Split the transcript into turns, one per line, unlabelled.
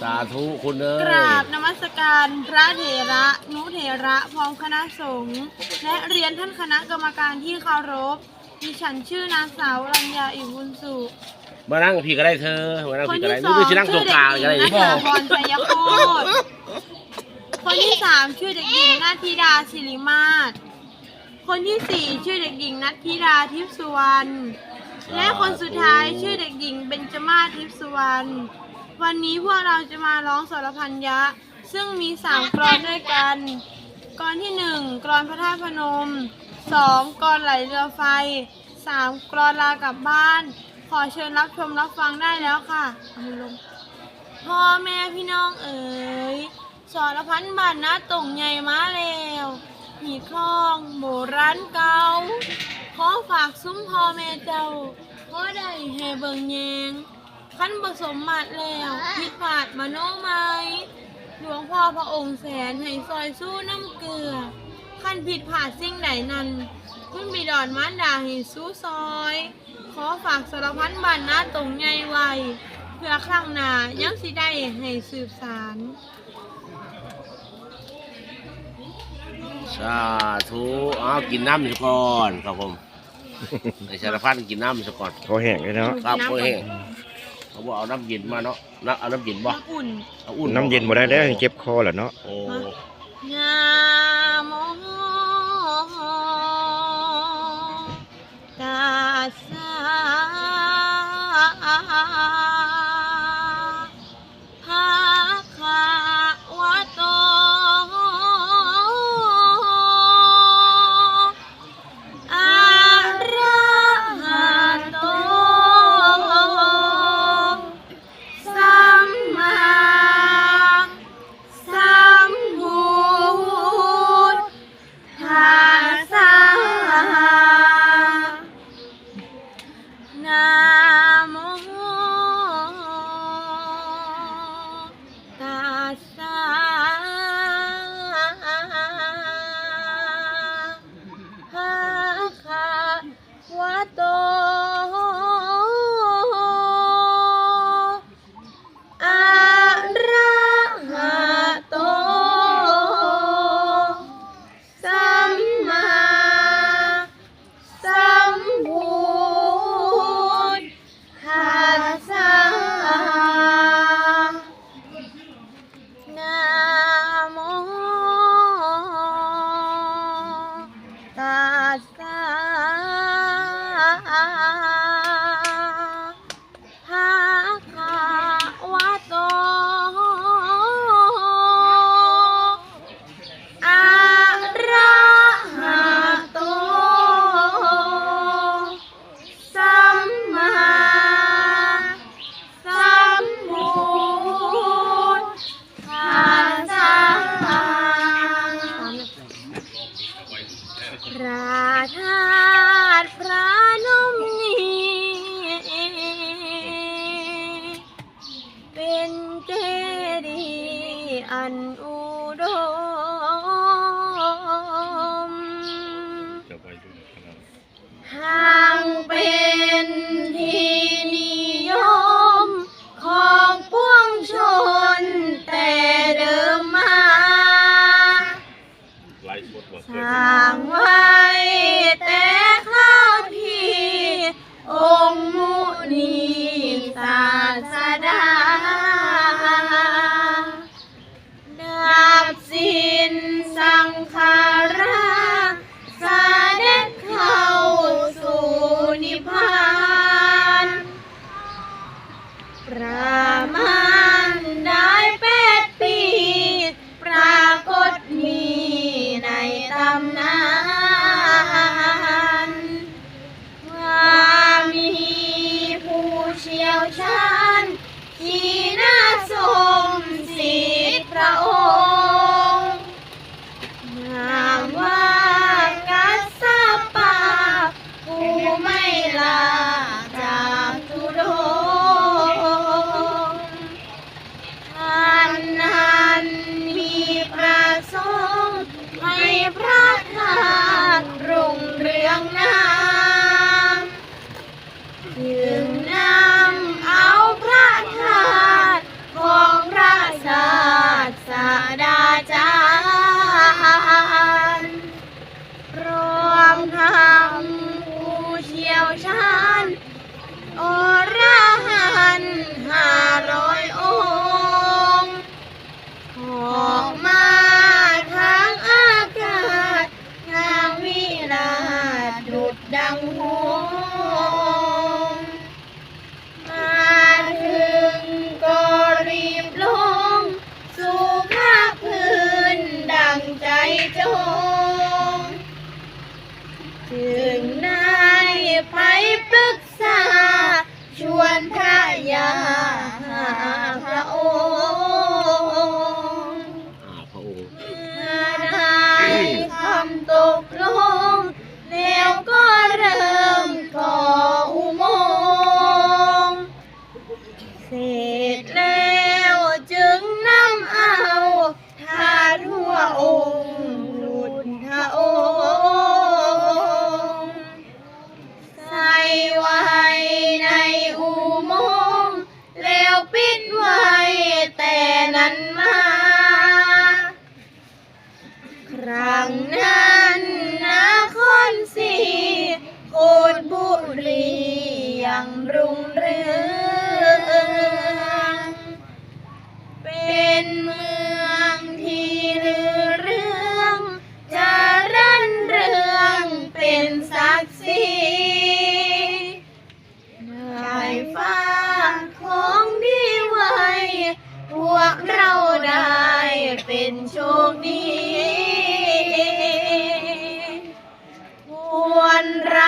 สาธุคุณเอ้
ก
ย
ราบนมัสการพระเถระนุเถระพร้อมคณะสงฆ์และเรียนท่านคณะกรรมการที่เคารพดิฉันชื่อนางสาวรัญญาอิบุญสุ
มานั่งพี่ก็ได้เธอมานั่ง
คน
พี่ก็
ที่
ได้
ส
นี่
อง
คือชินั่งตรงกลางก็ได้
ชื่อเด็กหญิงนัทพรชัยโคตรคนที่สามชื่อเด็กหญิงนาธิดาศิริมาศคนที่สี่ชื่อเด็กหญิงนัทธิดาทิพย์สุวรรณและคนสุดท้ายชื่อเด็กหญิงเบญจมาศทิพย์สุวรรณ วันนี้พวกเราจะมาร้องสรพันยะ ซึ่งมีสามกรอนด้วยกัน กรอนที่หนึ่งกรอนพระธาตุพนมสองกรอนไหลเรือไฟสามกรอนลากลับบ้าน ขอเชิญรับชมรับฟังได้แล้วค่ะมือลงพ่อแม่พี่น้องเอ๋ยสรพันบานนะตรงใหญ่มาแล้วมีคลองโบราณเก่าขอฝากซุ้มพ่อแม่เจ้าขอได้ให้เบิ่งแยง ขั้นผสมมัดแล้วผิดพลาดมาโนไหมหลวงพ่อพระองค์แสนให้ซอยสู้น้ำเกลือ ขั้นผิดพลาดสิ่งใดนั้นคุณบิดอนมารดาให้สู้ซอย ขอฝากสารพันบานนาตรงใหญ่ไว้เพื่อครั้งหน้ายังสิได้ให้สืบสาร
สาธุอ้าวกินน้ำซะก่อนครับผม ไอสารพัดกินน้ำซะก่อน
เขาแห้งเลยเนาะ
ครับโอ้ย เขาบอกเอาน้ำเย็นมาเนาะน้ำเอาน้ำเย็นบ่
น้ำอุ่น
เอาอุ่น
น้ำเย็นบ่ได้แล้วเจ็บคอแหละเนาะ
โอ้
นะโมตัสส ภะคะวะโตอระหะโตสัมมาสัมพุทธัสสะพระ ประมาณได้แปดปี ปรากฏมีในตำนานว่ามีผู้เชี่ยวชาญที่น่าสมสิทธิ์พระองค์นามว่ากัสสปะผู้ไม่ลา không รุงเรืองเป็นเมืองที่ลือเรื่องจะรั่นเรืองเป็นศักดิ์ศรีชายฟ้าของดีไว้ พวกเราได้เป็นโชคดีควรรั